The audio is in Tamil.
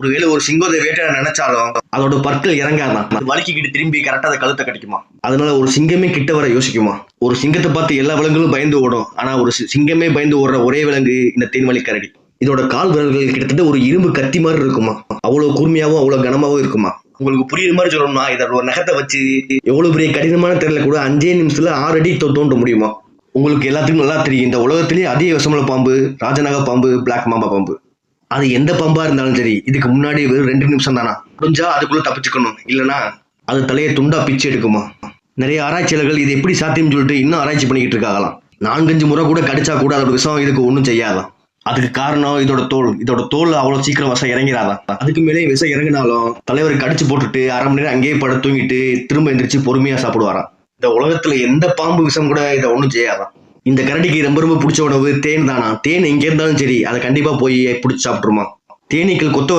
ஒருவேளை ஒரு சிங்கத்தை வேட்டையாட நினைச்சாலும் அதோட பற்கள் இறங்காதான் அது வலிக்கிட்டு திரும்பி கரெக்டா அதை கழுத்தை கிடைக்குமா? அதனால ஒரு சிங்கமே கிட்ட வர யோசிக்குமா? ஒரு சிங்கத்தை பார்த்து எல்லா விலங்குகளும் பயந்து ஓடும். ஆனா ஒரு சி- சிங்கமே பயந்து ஓடுற ஒரே விலங்கு இந்த தேன்வழி கரடி. இதோட கால் விரல்கள் கிட்டத்தட்ட ஒரு இரும்பு கத்தி மாதிரி இருக்குமா? அவ்வளவு கூர்மையாவும் அவ்வளவு கனமாவும் இருக்குமா? உங்களுக்கு புரியுற மாதிரி சொல்லணும்னா இதோட ஒரு நகத்தை வச்சு எவ்வளவு பெரிய கடினமான தெரியல கூட அஞ்சே நிமிஷத்துல ஆறு அடி தோண்ட முடியுமா? உங்களுக்கு எல்லாத்துக்கும் நல்லா தெரியும். இந்த உலகத்திலேயே அதிக விஷமுள்ள பாம்பு ராஜநாக பாம்பு பிளாக் மாம்பா பாம்பு. அது எந்த பம்பா இருந்தாலும் சரி இதுக்கு முன்னாடி வெறும் ரெண்டு நிமிஷம் தானா? முடிஞ்சா அதுக்குள்ள தப்பிச்சுக்கணும் இல்லைன்னா அது தலையை துண்டா பிச்சு எடுக்குமா? நிறைய ஆராய்ச்சியாளர்கள் இது எப்படி சாத்தியம்னு சொல்லிட்டு இன்னும் ஆராய்ச்சி பண்ணிக்கிட்டு இருக்காங்களாம். நான்கஞ்சு முறை கூட கடிச்சா கூட அதோட விஷம் இதுக்கு ஒன்றும் செய்யாதான் அதுக்கு காரணம் இதோட தோல். இதோட தோல் அவ்வளவு சீக்கிரம் விஷம் இறங்கிறாதான் அதுக்கு மேலே விஷம் இறங்கினாலும் தலைவர் கடிச்சு போட்டுட்டு அரை மணி நேரம் அங்கேயே பட தூங்கிட்டு திரும்ப எந்திரிச்சு பொறுமையா சாப்பிடுவாராம். இந்த உலகத்துல எந்த பாம்பு விஷம் கூட இதை ஒன்றும் செய்யாதான் இந்த கரடிக்கு ரொம்ப ரொம்ப பிடிச்ச உணவு தேன் தானா? தேன் எங்க இருந்தாலும் சரி அதை கண்டிப்பா போய் பிடிச்சி சாப்பிட்ருமா தேனீக்கள் கொத்த